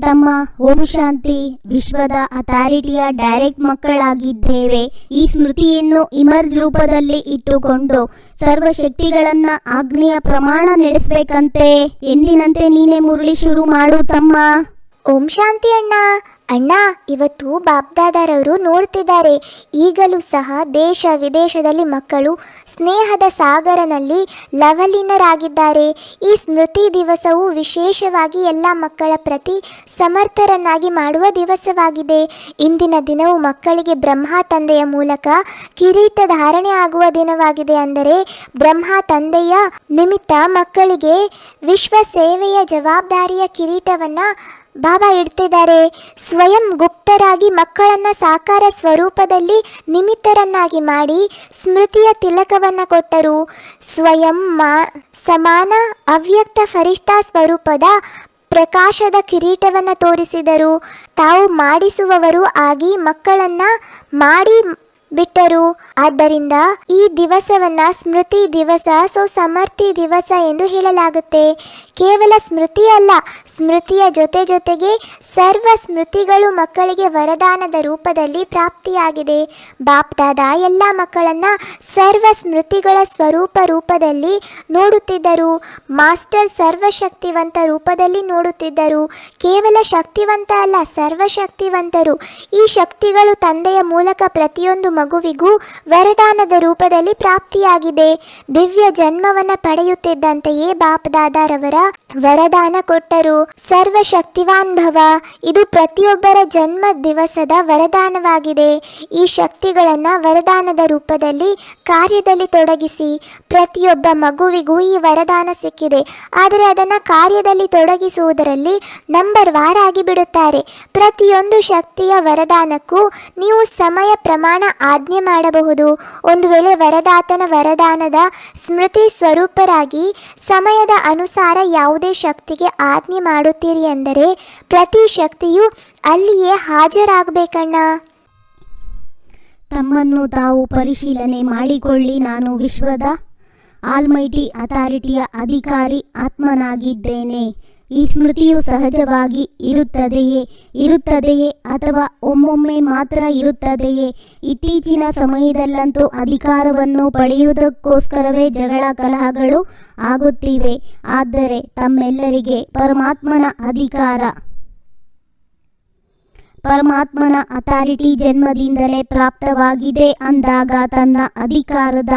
ತಮ್ಮ ಓಂ ಶಾಂತಿ, ವಿಶ್ವದ ಅಥಾರಿಟಿಯ ಡೈರೆಕ್ಟ್ ಮಕ್ಕಳಾಗಿದ್ದೇವೆ. ಈ ಸ್ಮೃತಿಯನ್ನು ಇಮರ್ಜ್ ರೂಪದಲ್ಲಿ ಇಟ್ಟುಕೊಂಡು ಸರ್ವ ಶಕ್ತಿಗಳನ್ನ ಆಗ್ನೆಯ ಪ್ರಮಾಣ ನಡೆಸಬೇಕಂತೆ. ಎಂದಿನಂತೆ ನೀನೆ ಮುರುಳಿ ಶುರು ಮಾಡು ತಮ್ಮ. ಓಂ ಶಾಂತಿ ಅಣ್ಣ. ಅಣ್ಣ, ಇವತ್ತು ಬಾಬ್ದಾದಾರವರು ನೋಡ್ತಿದ್ದಾರೆ. ಈಗಲೂ ಸಹ ದೇಶ ವಿದೇಶದಲ್ಲಿ ಮಕ್ಕಳು ಸ್ನೇಹದ ಸಾಗರನಲ್ಲಿ ಲವಲೀನರಾಗಿದ್ದಾರೆ. ಈ ಸ್ಮೃತಿ ದಿವಸವು ವಿಶೇಷವಾಗಿ ಎಲ್ಲ ಮಕ್ಕಳ ಪ್ರತಿ ಸಮರ್ಥರನ್ನಾಗಿ ಮಾಡುವ ದಿವಸವಾಗಿದೆ. ಇಂದಿನ ದಿನವು ಮಕ್ಕಳಿಗೆ ಬ್ರಹ್ಮ ತಂದೆಯ ಮೂಲಕ ಕಿರೀಟ ಧಾರಣೆ ಆಗುವ ದಿನವಾಗಿದೆ ಅಂದರೆ ಬ್ರಹ್ಮ ತಂದೆಯ ನಿಮಿತ್ತ ಮಕ್ಕಳಿಗೆ ವಿಶ್ವ ಸೇವೆಯ ಜವಾಬ್ದಾರಿಯ ಕಿರೀಟವನ್ನ ಬಾಬಾ ಇಡ್ತಿದ್ದಾರೆ ಸ್ವಯಂ ಗುಪ್ತರಾಗಿ ಮಕ್ಕಳನ್ನ ಸಾಕಾರ ಸ್ವರೂಪದಲ್ಲಿ ನಿಮಿತ್ತರನ್ನಾಗಿ ಮಾಡಿ ಸ್ಮೃತಿಯ ತಿಲಕವನ್ನ ಕೊಟ್ಟರು. ಸ್ವಯಂ ಸಮಾನ, ಅವ್ಯಕ್ತ ಫರಿಷ್ಠಾ ಸ್ವರೂಪದ ಪ್ರಕಾಶದ ಕಿರೀಟವನ್ನು ತೋರಿಸಿದರು. ತಾವು ಮಾಡಿಸುವವರು ಆಗಿ ಮಕ್ಕಳನ್ನ ಮಾಡಿ ಬಿಟ್ಟರು. ಆದ್ದರಿಂದ ಈ ದಿವಸವನ್ನ ಸ್ಮೃತಿ ದಿವಸ, ಸೊ ಸಮರ್ಥಿ ದಿವಸ ಎಂದು ಹೇಳಲಾಗುತ್ತೆ. ಕೇವಲ ಸ್ಮೃತಿ ಅಲ್ಲ, ಸ್ಮೃತಿಯ ಜೊತೆ ಜೊತೆಗೆ ಸರ್ವ ಸ್ಮೃತಿಗಳು ಮಕ್ಕಳಿಗೆ ವರದಾನದ ರೂಪದಲ್ಲಿ ಪ್ರಾಪ್ತಿಯಾಗಿದೆ. ಬಾಪ್ದಾದ ಎಲ್ಲ ಮಕ್ಕಳನ್ನ ಸರ್ವ ಸ್ಮೃತಿಗಳ ಸ್ವರೂಪ ರೂಪದಲ್ಲಿ ನೋಡುತ್ತಿದ್ದರು. ಮಾಸ್ಟರ್ ಸರ್ವಶಕ್ತಿವಂತ ರೂಪದಲ್ಲಿ ನೋಡುತ್ತಿದ್ದರು. ಕೇವಲ ಶಕ್ತಿವಂತ ಅಲ್ಲ, ಸರ್ವಶಕ್ತಿವಂತರು. ಈ ಶಕ್ತಿಗಳು ತಂದೆಯ ಮೂಲಕ ಪ್ರತಿಯೊಂದು ಮಗುವಿಗೂ ವರದಾನದ ರೂಪದಲ್ಲಿ ಪ್ರಾಪ್ತಿಯಾಗಿದೆ. ದಿವ್ಯ ಜನ್ಮವನ್ನು ಪಡೆಯುತ್ತಿದ್ದಂತೆಯೇ ಬಾಪ್ದಾದಾರವರ あ! ವರದಾನ ಕೊಟ್ಟರು. ಸರ್ವಶಕ್ತಿವಾನ್ ಭವ. ಇದು ಪ್ರತಿಯೊಬ್ಬರ ಜನ್ಮ ದಿವಸದ ವರದಾನವಾಗಿದೆ. ಈ ಶಕ್ತಿಗಳನ್ನು ವರದಾನದ ರೂಪದಲ್ಲಿ, ಕಾರ್ಯದಲ್ಲಿ ತೊಡಗಿಸಿ, ಪ್ರತಿಯೊಬ್ಬ ಮಗುವಿಗೂ ಈ ವರದಾನ ಸಿಕ್ಕಿದೆ. ಆದರೆ ಅದನ್ನ ಕಾರ್ಯದಲ್ಲಿ ತೊಡಗಿಸುವುದರಲ್ಲಿ ನಂಬರ್ ವಾರ್ ಆಗಿಬಿಡುತ್ತಾರೆ. ಪ್ರತಿಯೊಂದು ಶಕ್ತಿಯ ವರದಾನಕ್ಕೂ ನೀವು ಸಮಯ ಪ್ರಮಾಣ ಆಜ್ಞೆ ಮಾಡಬಹುದು. ಒಂದು ವೇಳೆ ವರದಾತನ ವರದಾನದ ಸ್ಮೃತಿ ಸ್ವರೂಪರಾಗಿ ಸಮಯದ ಅನುಸಾರ ಯಾವುದೇ ಶಕ್ತಿಗೆ ಆಜ್ಞೆ ಮಾಡುತ್ತೀರಿ ಎಂದರೆ ಪ್ರತಿ ಶಕ್ತಿಯು ಅಲ್ಲಿಯೇ ಹಾಜರಾಗಬೇಕಣ್ಣ. ತಮ್ಮನ್ನು ತಾವು ಪರಿಶೀಲನೆ ಮಾಡಿಕೊಳ್ಳಿ, ನಾನು ವಿಶ್ವದ ಆಲ್ಮೈಟಿ ಅಥಾರಿಟಿಯ ಅಧಿಕಾರಿ, ಆತ್ಮನಾಗಿದ್ದೇನೆ. ಈ ಸ್ಮೃತಿಯು ಸಹಜವಾಗಿ ಇರುತ್ತದೆಯೇ? ಇರುತ್ತದೆಯೇ ಅಥವಾ ಒಮ್ಮೊಮ್ಮೆ ಮಾತ್ರ ಇರುತ್ತದೆಯೇ? ಇತ್ತೀಚಿನ ಸಮಯದಲ್ಲಂತೂ ಅಧಿಕಾರವನ್ನು ಪಡೆಯುವುದಕ್ಕೋಸ್ಕರವೇ ಜಗಳ ಕಲಹಗಳು ಆಗುತ್ತಿವೆ. ಆದರೆ ತಮ್ಮೆಲ್ಲರಿಗೆ ಪರಮಾತ್ಮನ ಅಧಿಕಾರ ಪರಮಾತ್ಮನ ಅಥಾರಿಟಿ ಜನ್ಮದಿಂದಲೇ ಪ್ರಾಪ್ತವಾಗಿದೆ ಅಂದಾಗ ತನ್ನ ಅಧಿಕಾರದ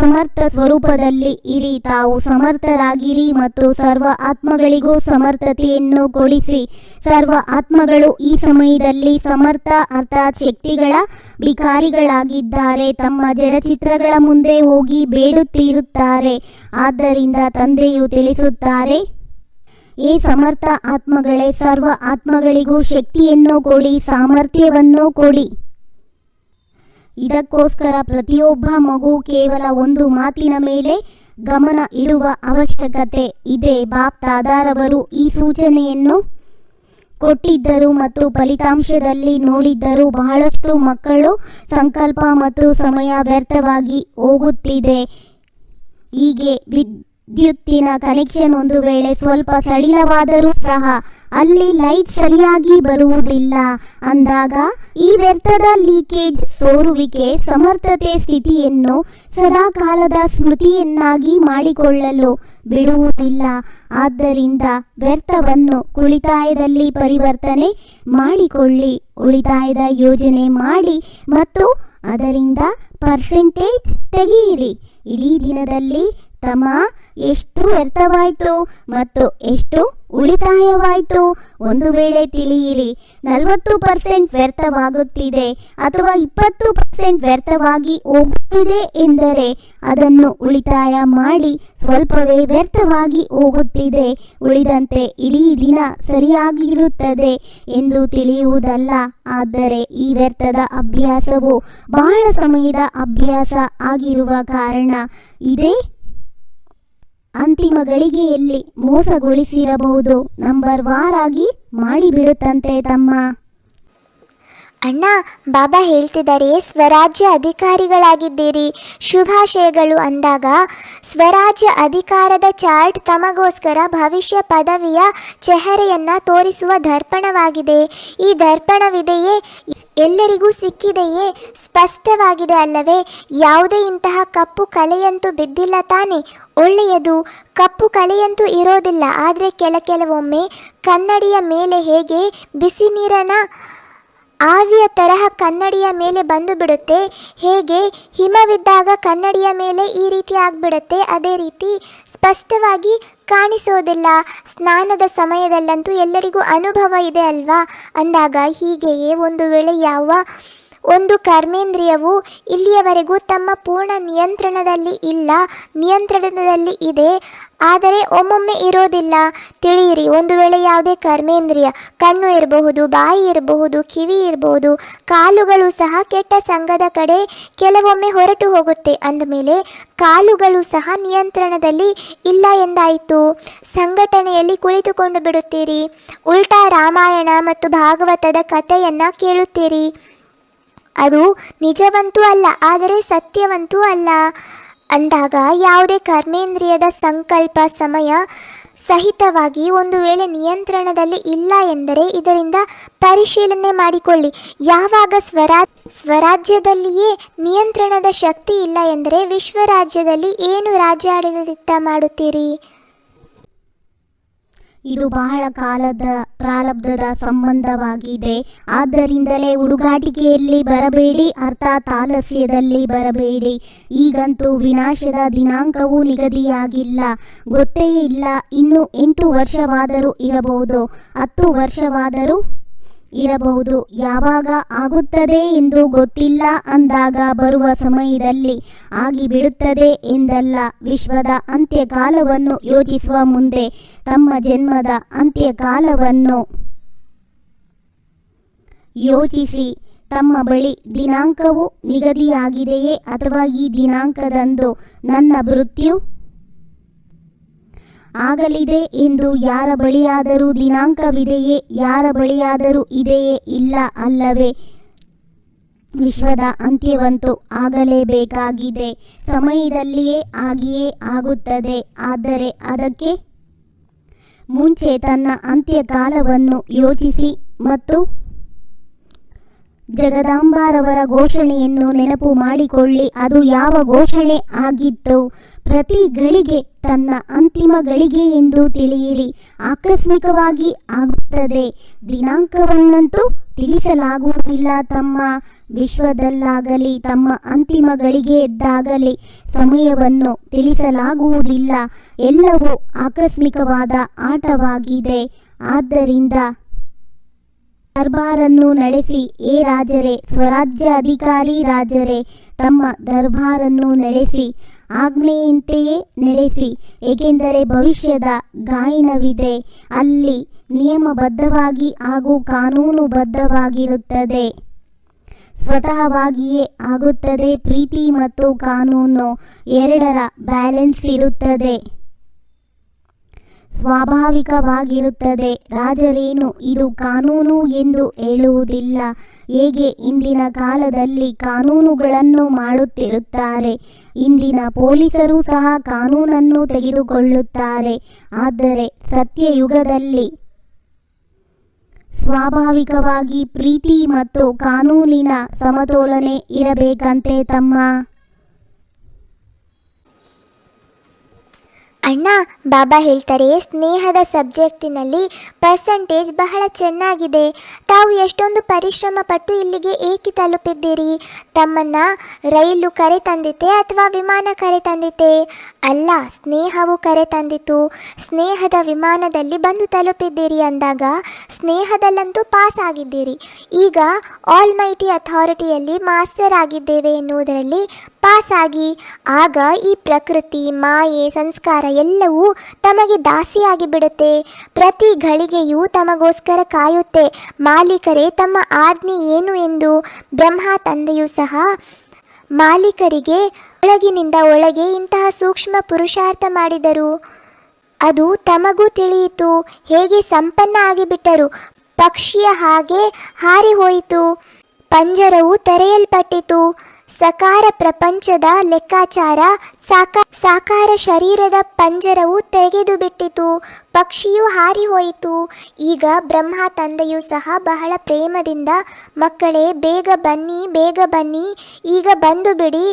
ಸಮರ್ಥ ಸ್ವರೂಪದಲ್ಲಿ ಇರಿ, ತಾವು ಸಮರ್ಥರಾಗಿರಿ ಮತ್ತು ಸರ್ವ ಆತ್ಮಗಳಿಗೂ ಸಮರ್ಥತೆಯನ್ನು ಕೊಡಿಸಿ. ಸರ್ವ ಆತ್ಮಗಳು ಈ ಸಮಯದಲ್ಲಿ ಸಮರ್ಥ ಅರ್ಥಾತ್ ಶಕ್ತಿಗಳ ಭಿಕಾರಿಗಳಾಗಿದ್ದಾರೆ. ತಮ್ಮ ಜಡಚಿತ್ರಗಳ ಮುಂದೆ ಹೋಗಿ ಬೇಡುತ್ತಿರುತ್ತಾರೆ. ಆದ್ದರಿಂದ ತಂದೆಯು ತಿಳಿಸುತ್ತಾರೆ ಈ ಸಮರ್ಥ ಆತ್ಮಗಳೇ ಸರ್ವ ಆತ್ಮಗಳಿಗೂ ಶಕ್ತಿಯನ್ನು ಕೊಡಿ, ಸಾಮರ್ಥ್ಯವನ್ನು ಕೊಡಿ. ಇದಕ್ಕೋಸ್ಕರ ಪ್ರತಿಯೊಬ್ಬ ಮಗು ಕೇವಲ ಒಂದು ಮಾತಿನ ಮೇಲೆ ಗಮನ ಇಡುವ ಅವಶ್ಯಕತೆ ಇದೆ. ಬಾಪ್ ತಾದಾರವರು ಈ ಸೂಚನೆಯನ್ನು ಕೊಟ್ಟಿದ್ದರು ಮತ್ತು ಫಲಿತಾಂಶದಲ್ಲಿ ನೋಡಿದ್ದರು. ಬಹಳಷ್ಟು ಮಕ್ಕಳು ಸಂಕಲ್ಪ ಮತ್ತು ಸಮಯ ವ್ಯರ್ಥವಾಗಿ ಹೋಗುತ್ತಿದೆ. ಹೀಗೆ ವಿದ್ಯುತ್ತಿನ ಕನೆಕ್ಷನ್ ಒಂದು ವೇಳೆ ಸ್ವಲ್ಪ ಸಡಿಲವಾದರೂ ಸಹ ಅಲ್ಲಿ ಲೈಟ್ ಸರಿಯಾಗಿ ಬರುವುದಿಲ್ಲ. ಅಂದಾಗ ಈ ವ್ಯರ್ಥದ ಲೀಕೇಜ್ ಸೋರುವಿಕೆ ಸಮರ್ಥತೆ ಸ್ಥಿತಿಯನ್ನು ಸದಾಕಾಲದ ಸ್ಮೃತಿಯನ್ನಾಗಿ ಮಾಡಿಕೊಳ್ಳಲು ಬಿಡುವುದಿಲ್ಲ. ಆದ್ದರಿಂದ ವ್ಯರ್ಥವನ್ನು ಉಳಿತಾಯದಲ್ಲಿ ಪರಿವರ್ತನೆ ಮಾಡಿಕೊಳ್ಳಿ. ಉಳಿತಾಯದ ಯೋಜನೆ ಮಾಡಿ ಮತ್ತು ಅದರಿಂದ ಪರ್ಸೆಂಟೇಜ್ ತೆಗೆಯಿರಿ. ಇಡೀ ದಿನದಲ್ಲಿ ತಮ್ಮ ಎಷ್ಟು ವ್ಯರ್ಥವಾಯಿತು ಮತ್ತು ಎಷ್ಟು ಉಳಿತಾಯವಾಯಿತು? ಒಂದು ವೇಳೆ ತಿಳಿಯಿರಿ, ನಲವತ್ತು ಪರ್ಸೆಂಟ್ ವ್ಯರ್ಥವಾಗುತ್ತಿದೆ ಅಥವಾ ಇಪ್ಪತ್ತು ಪರ್ಸೆಂಟ್ ವ್ಯರ್ಥವಾಗಿ ಹೋಗುತ್ತಿದೆ ಎಂದರೆ ಅದನ್ನು ಉಳಿತಾಯ ಮಾಡಿ ಸ್ವಲ್ಪವೇ ವ್ಯರ್ಥವಾಗಿ ಹೋಗುತ್ತಿದೆ. ಉಳಿದಂತೆ ಇಡೀ ದಿನ ಸರಿಯಾಗಿರುತ್ತದೆ ಎಂದು ತಿಳಿಯುವುದಲ್ಲ. ಆದರೆ ಈ ವ್ಯರ್ಥದ ಅಭ್ಯಾಸವು ಬಹಳ ಸಮಯದ ಅಭ್ಯಾಸ ಆಗಿರುವ ಕಾರಣ. ಇದೇ ಅಂತಿಮ ಗಳಿಗೆಯಲ್ಲಿ ಮೋಸಗೊಳಿಸಿರಬಹುದು. ನಂಬರ್ ವಾರ್ ಆಗಿ ಮಾಡಿಬಿಡುತ್ತಂತೆ ತಮ್ಮ ಅಣ್ಣ, ಬಾಬಾ ಹೇಳ್ತಿದ್ದಾರೆ, ಸ್ವರಾಜ್ಯ ಅಧಿಕಾರಿಗಳಾಗಿದ್ದೀರಿ. ಶುಭಾಶಯಗಳು ಅಂದಾಗ, ಸ್ವರಾಜ್ಯ ಅಧಿಕಾರದ ಚಾರ್ಟ್ ತಮಗೋಸ್ಕರ ಭವಿಷ್ಯ ಪದವಿಯ ಚೆಹರೆಯನ್ನು ತೋರಿಸುವ ದರ್ಪಣವಾಗಿದೆ. ಈ ದರ್ಪಣವಿದೆಯೇ? ಎಲ್ಲರಿಗೂ ಸಿಕ್ಕಿದೆಯೇ? ಸ್ಪಷ್ಟವಾಗಿದೆ ಅಲ್ಲವೇ? ಯಾವುದೇ ಇಂತಹ ಕಪ್ಪು ಕಲೆಯಂತೂ ಬಿದ್ದಿಲ್ಲ ತಾನೆ? ಒಳ್ಳೆಯದು. ಕಪ್ಪು ಕಲೆಯಂತೂ ಇರೋದಿಲ್ಲ. ಆದರೆ ಕೆಲ ಕೆಲವೊಮ್ಮೆ ಕನ್ನಡಿಯ ಮೇಲೆ ಹೇಗೆ ಬಿಸಿ ನೀರನ ಆವಿಯ ತರಹ ಕನ್ನಡಿಯ ಮೇಲೆ ಬಂದು ಬಿಡುತ್ತೆ. ಹೇಗೆ? ಹಿಮವಿದ್ದಾಗ ಕನ್ನಡಿಯ ಮೇಲೆ ಈ ರೀತಿ ಆಗಿಬಿಡುತ್ತೆ. ಅದೇ ರೀತಿ ಸ್ಪಷ್ಟವಾಗಿ ಕಾಣಿಸೋದಿಲ್ಲ. ಸ್ನಾನದ ಸಮಯದಲ್ಲಂತೂ ಎಲ್ಲರಿಗೂ ಅನುಭವ ಇದೆ ಅಲ್ವಾ? ಅಂದಾಗ ಹೀಗೆಯೇ ಒಂದು ವೇಳೆ ಯಾವ ಒಂದು ಕರ್ಮೇಂದ್ರಿಯವು ಇಲ್ಲಿಯವರೆಗೂ ತಮ್ಮ ಪೂರ್ಣ ನಿಯಂತ್ರಣದಲ್ಲಿ ಇಲ್ಲ, ನಿಯಂತ್ರಣದಲ್ಲಿ ಇದೆ, ಆದರೆ ಒಮ್ಮೊಮ್ಮೆ ಇರೋದಿಲ್ಲ. ತಿಳಿಯಿರಿ, ಒಂದು ವೇಳೆ ಯಾವುದೇ ಕರ್ಮೇಂದ್ರಿಯ, ಕಣ್ಣು ಇರಬಹುದು, ಬಾಯಿ ಇರಬಹುದು, ಕಿವಿ ಇರಬಹುದು, ಕಾಲುಗಳು ಸಹ ಕೆಟ್ಟ ಸಂಘದ ಕಡೆ ಕೆಲವೊಮ್ಮೆ ಹೊರಟು ಹೋಗುತ್ತೆ. ಅಂದಮೇಲೆ, ಕಾಲುಗಳು ಸಹ ನಿಯಂತ್ರಣದಲ್ಲಿ ಇಲ್ಲ ಎಂದಾಯಿತು. ಸಂಘಟನೆಯಲ್ಲಿ ಕುಳಿತುಕೊಂಡು ಬಿಡುತ್ತೀರಿ. ಉಲ್ಟಾ ರಾಮಾಯಣ ಮತ್ತು ಭಾಗವತದ ಕಥೆಯನ್ನು ಕೇಳುತ್ತೀರಿ. ಅದು ನಿಜವಂತೂ ಅಲ್ಲ, ಆದರೆ ಸತ್ಯವಂತೂ ಅಲ್ಲ. ಅಂದಾಗ ಯಾವುದೇ ಕರ್ಮೇಂದ್ರಿಯದ ಸಂಕಲ್ಪ ಸಮಯ ಸಹಿತವಾಗಿ ಒಂದು ವೇಳೆ ನಿಯಂತ್ರಣದಲ್ಲಿ ಇಲ್ಲ ಎಂದರೆ ಇದರಿಂದ ಪರಿಶೀಲನೆ ಮಾಡಿಕೊಳ್ಳಿ. ಯಾವಾಗ ಸ್ವರಾ, ಸ್ವರಾಜ್ಯದಲ್ಲಿಯೇ ನಿಯಂತ್ರಣದ ಶಕ್ತಿ ಇಲ್ಲ ಎಂದರೆ ವಿಶ್ವರಾಜ್ಯದಲ್ಲಿ ಏನು ರಾಜ್ಯಾಡಳಿತ ಮಾಡುತ್ತೀರಿ? ಇದು ಬಹಳ ಕಾಲದ ಪ್ರಾರಬ್ಧದ ಸಂಬಂಧವಾಗಿದೆ. ಆದ್ದರಿಂದಲೇ ಹುಡುಗಾಟಿಕೆಯಲ್ಲಿ ಬರಬೇಡಿ, ಅರ್ಥಾತ್ ಆಲಸ್ಯದಲ್ಲಿ ಬರಬೇಡಿ. ಈಗಂತೂ ವಿನಾಶದ ದಿನಾಂಕವೂ ನಿಗದಿಯಾಗಿಲ್ಲ. ಗೊತ್ತೇ ಇಲ್ಲ, ಇನ್ನು ಎಂಟು ವರ್ಷವಾದರೂ ಇರಬಹುದು. ಹತ್ತು ವರ್ಷವಾದರೂ ಇರಬಹುದು. ಯಾವಾಗ ಆಗುತ್ತದೆ ಎಂದು ಗೊತ್ತಿಲ್ಲ ಅಂದಾಗ ಬರುವ ಸಮಯದಲ್ಲಿ ಆಗಿಬಿಡುತ್ತದೆ ಎಂದಲ್ಲ. ವಿಶ್ವದ ಅಂತ್ಯಕಾಲವನ್ನು ಯೋಚಿಸುವ ಮುಂದೆ ತಮ್ಮ ಜನ್ಮದ ಅಂತ್ಯಕಾಲವನ್ನು ಯೋಚಿಸಿ. ತಮ್ಮ ಬಳಿ ದಿನಾಂಕವು ನಿಗದಿಯಾಗಿದೆಯೇ ಅಥವಾ ಈ ದಿನಾಂಕದಂದು ನನ್ನ ಮೃತ್ಯು? ಆಗಲಿದೆ ಎಂದು ಯಾರ ಬಳಿಯಾದರೂ ದಿನಾಂಕವಿದೆಯೇ, ಯಾರ ಬಳಿಯಾದರೂ ಇದೆಯೇ ಇಲ್ಲ ಅಲ್ಲವೇ? ವಿಶ್ವದ ಅಂತ್ಯವಂತೂ ಆಗಲೇಬೇಕಾಗಿದೆ. ಸಮಯದಲ್ಲಿಯೇ ಆಗಿಯೇ ಆಗುತ್ತದೆ. ಆದರೆ ಅದಕ್ಕೆ ಮುಂಚೆ ತನ್ನ ಅಂತ್ಯಕಾಲವನ್ನು ಯೋಚಿಸಿ ಮತ್ತು ಜಗದಾಂಬಾರವರ ಘೋಷಣೆಯನ್ನು ನೆನಪು ಮಾಡಿಕೊಳ್ಳಿ. ಅದು ಯಾವ ಘೋಷಣೆ ಆಗಿತ್ತು? ಪ್ರತಿ ಗಳಿಗೆ ತನ್ನ ಅಂತಿಮ ಗಳಿಗೆ ಎಂದು ತಿಳಿಯಿರಿ. ಆಕಸ್ಮಿಕವಾಗಿ ಆಗುತ್ತದೆ. ದಿನಾಂಕವನ್ನಂತೂ ತಿಳಿಸಲಾಗುವುದಿಲ್ಲ ತಮ್ಮ ವಿಶ್ವದಲ್ಲಾಗಲಿ, ತಮ್ಮ ಅಂತಿಮ ಗಳಿಗೆ ಇದ್ದಾಗಲಿ ಸಮಯವನ್ನು ತಿಳಿಸಲಾಗುವುದಿಲ್ಲ. ಎಲ್ಲವೂ ಆಕಸ್ಮಿಕವಾದ ಆಟವಾಗಿದೆ. ಆದ್ದರಿಂದ ದರ್ಬಾರನ್ನು ನಡೆಸಿ, ಏ ರಾಜರೇ, ಸ್ವರಾಜ್ಯ ಅಧಿಕಾರಿ ರಾಜರೇ, ತಮ್ಮ ದರ್ಬಾರನ್ನು ನಡೆಸಿ, ಆಜ್ಞೆಯಂತೆಯೇ ನಡೆಸಿ, ಏಕೆಂದರೆ ಭವಿಷ್ಯದ ಗಾಯನವಿದೆ, ಅಲ್ಲಿ ನಿಯಮಬದ್ಧವಾಗಿ ಹಾಗೂ ಕಾನೂನುಬದ್ಧವಾಗಿರುತ್ತದೆ. ಸ್ವತಃವಾಗಿಯೇ ಆಗುತ್ತದೆ, ಪ್ರೀತಿ ಮತ್ತು ಕಾನೂನು ಎರಡರ ಬ್ಯಾಲೆನ್ಸ್ ಇರುತ್ತದೆ. ಸ್ವಾಭಾವಿಕವಾಗಿರುತ್ತದೆ. ರಾಜರೇನು ಇದು ಕಾನೂನು ಎಂದು ಹೇಳುವುದಿಲ್ಲ. ಹೇಗೆ ಇಂದಿನ ಕಾಲದಲ್ಲಿ ಕಾನೂನುಗಳನ್ನು ಮಾಡುತ್ತಿರುತ್ತಾರೆ? ಇಂದಿನ ಪೊಲೀಸರು ಸಹ ಕಾನೂನನ್ನು ತೆಗೆದುಕೊಳ್ಳುತ್ತಾರೆ. ಆದರೆ ಸತ್ಯಯುಗದಲ್ಲಿ ಸ್ವಾಭಾವಿಕವಾಗಿ ಪ್ರೀತಿ ಮತ್ತು ಕಾನೂನಿನ ಸಮತೋಲನೆ ಇರಬೇಕಂತೆ ತಮ್ಮ ಅಣ್ಣ, ಬಾಬಾ ಹೇಳ್ತಾರೆ, ಸ್ನೇಹದ ಸಬ್ಜೆಕ್ಟಿನಲ್ಲಿ ಪರ್ಸೆಂಟೇಜ್ ಬಹಳ ಚೆನ್ನಾಗಿದೆ. ತಾವು ಎಷ್ಟೊಂದು ಪರಿಶ್ರಮ ಪಟ್ಟು ಇಲ್ಲಿಗೆ ಏಕೆ ತಲುಪಿದ್ದೀರಿ? ತಮ್ಮನ್ನ ರೈಲು ಕರೆ ತಂದಿತೆ ಅಥವಾ ವಿಮಾನ ಕರೆ ತಂದಿತೆ ಅಲ್ಲ, ಸ್ನೇಹವು ಕರೆ ತಂದಿತು ಸ್ನೇಹದ ವಿಮಾನದಲ್ಲಿ ಬಂದು ತಲುಪಿದ್ದೀರಿ ಅಂದಾಗ ಸ್ನೇಹದಲ್ಲಂತೂ ಪಾಸ್ ಆಗಿದ್ದೀರಿ. ಈಗ ಆಲ್ ಮೈಟಿ ಅಥಾರಿಟಿಯಲ್ಲಿ ಮಾಸ್ಟರ್ ಆಗಿದ್ದೇವೆ ಎನ್ನುವುದರಲ್ಲಿ ಪಾಸ್ ಆಗಿ ಆಗ ಈ ಪ್ರಕೃತಿ, ಮಾಯೆ, ಸಂಸ್ಕಾರ ಎಲ್ಲವೂ ತಮಗೆ ದಾಸಿಯಾಗಿ ಬಿಡುತ್ತೆ ಪ್ರತಿ ಘಳಿಗೆಯೂ ತಮಗೋಸ್ಕರ ಕಾಯುತ್ತೆ. ಮಾಲೀಕರೇ, ತಮ್ಮ ಆಜ್ಞೆ ಏನು ಎಂದು ಬ್ರಹ್ಮ ತಂದೆಯೂ ಸಹ ಮಾಲೀಕರಿಗೆ ಒಳಗಿನಿಂದ ಒಳಗೆ ಇಂತಹ ಸೂಕ್ಷ್ಮ ಪುರುಷಾರ್ಥ ಮಾಡಿದರು. ಅದು ತಮಗೂ ತಿಳಿಯಿತು. ಹೇಗೆ ಸಂಪನ್ನ ಆಗಿಬಿಟ್ಟರು. ಪಕ್ಷಿಯ ಹಾಗೆ ಹಾರಿ ಹೋಯಿತು. ಪಂಜರವು ತೆರೆಯಲ್ಪಟ್ಟಿತು. ಸಕಾರ ಪ್ರಪಂಚದ ಲೆಕ್ಕಾಚಾರ, ಸಾಕ, ಸಾಕಾರ ಶರೀರದ ಪಂಜರವು ತೆಗೆದು ಬಿಟ್ಟಿತು ಪಕ್ಷಿಯು ಹಾರಿ ಹೋಯಿತು ಈಗ ಬ್ರಹ್ಮ ತಂದೆಯು ಸಹ ಬಹಳ ಪ್ರೇಮದಿಂದ, ಮಕ್ಕಳೇ, ಬೇಗ ಬನ್ನಿ ಬೇಗ ಬನ್ನಿ, ಈಗ ಬಂದು ಬಿಡಿ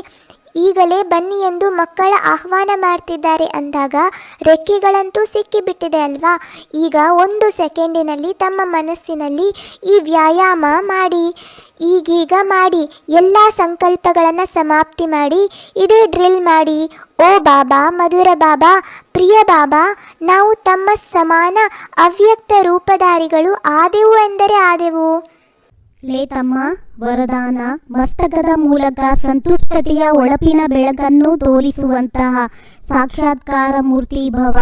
ಈಗಲೇ ಬನ್ನಿ ಎಂದು ಮಕ್ಕಳ ಆಹ್ವಾನ ಮಾಡ್ತಿದ್ದಾರೆ ಅಂದಾಗ ರೆಕ್ಕೆಗಳಂತೂ ಸಿಕ್ಕಿಬಿಟ್ಟಿದೆ ಅಲ್ವಾ? ಈಗ ಒಂದು ಸೆಕೆಂಡಿನಲ್ಲಿ ತಮ್ಮ ಮನಸ್ಸಿನಲ್ಲಿ ಈ ವ್ಯಾಯಾಮ ಮಾಡಿ, ಈಗೀಗ ಮಾಡಿ, ಎಲ್ಲ ಸಂಕಲ್ಪಗಳನ್ನು ಸಮಾಪ್ತಿ ಮಾಡಿ, ಇದೇ ಡ್ರಿಲ್ ಮಾಡಿ, ಓ ಬಾಬಾ, ಮಧುರ ಬಾಬಾ, ಪ್ರಿಯ ಬಾಬಾ, ನಾವು ತಮ್ಮ ಸಮಾನ ಅವ್ಯಕ್ತ ರೂಪಧಾರಿಗಳು ಆದೆವು ಎಂದರೆ ಆದೆವು. ಲೇ ತಮ್ಮ, ವರದಾನ, ಮಸ್ತಕದ ಮೂಲಕ ಸಂತುಷ್ಟತೆಯ ಒಳಪಿನ ಬೆಳಕನ್ನು ತೋರಿಸುವಂತಹ ಸಾಕ್ಷಾತ್ಕಾರ ಮೂರ್ತಿ ಭವ.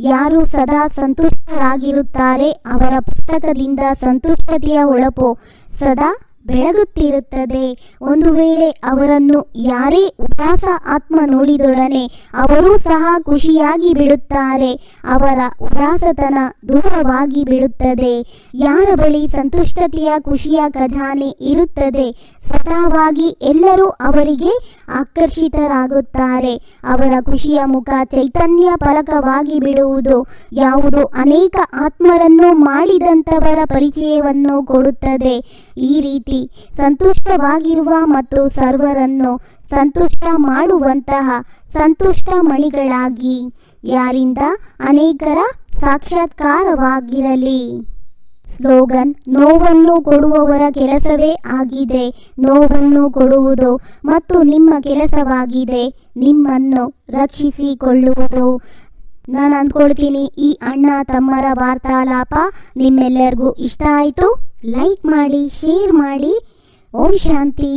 ಯಾರು ಸದಾ ಸಂತುಷ್ಟರಾಗಿರುತ್ತಾರೆ ಅವರ ಪುಸ್ತಕದಿಂದ ಸಂತುಷ್ಟತೆಯ ಒಳಪು. ಸದಾ ಬೆಳಗುತ್ತಿರುತ್ತದೆ ಒಂದು ವೇಳೆ ಅವರನ್ನು ಯಾರೇ ಉಪಾಸ ಆತ್ಮ ನೋಡಿದೊಡನೆ ಅವರೂ ಸಹ ಖುಷಿಯಾಗಿ ಬಿಡುತ್ತಾರೆ. ಅವರ ಉದಾಸತನ ದೂರವಾಗಿ ಬಿಡುತ್ತದೆ. ಯಾರ ಬಳಿ ಸಂತುಷ್ಟತೆಯ ಖುಷಿಯ ಖಜಾನೆ ಇರುತ್ತದೆ, ಸ್ವತಃವಾಗಿ ಎಲ್ಲರೂ ಅವರಿಗೆ ಆಕರ್ಷಿತರಾಗುತ್ತಾರೆ. ಅವರ ಖುಷಿಯ ಮುಖ ಚೈತನ್ಯ ಫಲಕವಾಗಿ ಬಿಡುವುದು, ಯಾವುದು ಅನೇಕ ಆತ್ಮರನ್ನು ಮಾಡಿದಂಥವರ ಪರಿಚಯವನ್ನು ಕೊಡುತ್ತದೆ. ಈ ರೀತಿ ಸಂತುಷ್ಟವಾಗಿರುವ ಮತ್ತು ಸರ್ವರನ್ನು ಸಂತುಷ್ಟ ಮಾಡುವಂತಹ ಸಂತುಷ್ಟ ಮಣಿಗಳಾಗಿ ಯಾರಿಂದ? ಅನೇಕರ ಸಾಕ್ಷಾತ್ಕಾರವಾಗಿರಲಿ. ಸ್ಲೋಗನ್, ನೋವನ್ನು ಕೊಡುವವರ ಕೆಲಸವೇ ಆಗಿದೆ. ನೋವನ್ನು ಕೊಡುವುದು ಮತ್ತು ನಿಮ್ಮ ಕೆಲಸವಾಗಿದೆ. ನಿಮ್ಮನ್ನು ರಕ್ಷಿಸಿಕೊಳ್ಳುವುದು. ನಾನು ಅಂದ್ಕೊಳ್ತೀನಿ, ಈ ಅಣ್ಣ ತಮ್ಮರ ವಾರ್ತಾಲಾಪ ನಿಮ್ಮೆಲ್ಲರಿಗೂ ಇಷ್ಟ ಆಯಿತು? ಲೈಕ್ ಮಾಡಿ ಶೇರ್ ಮಾಡಿ. ಓಂ ಶಾಂತಿ.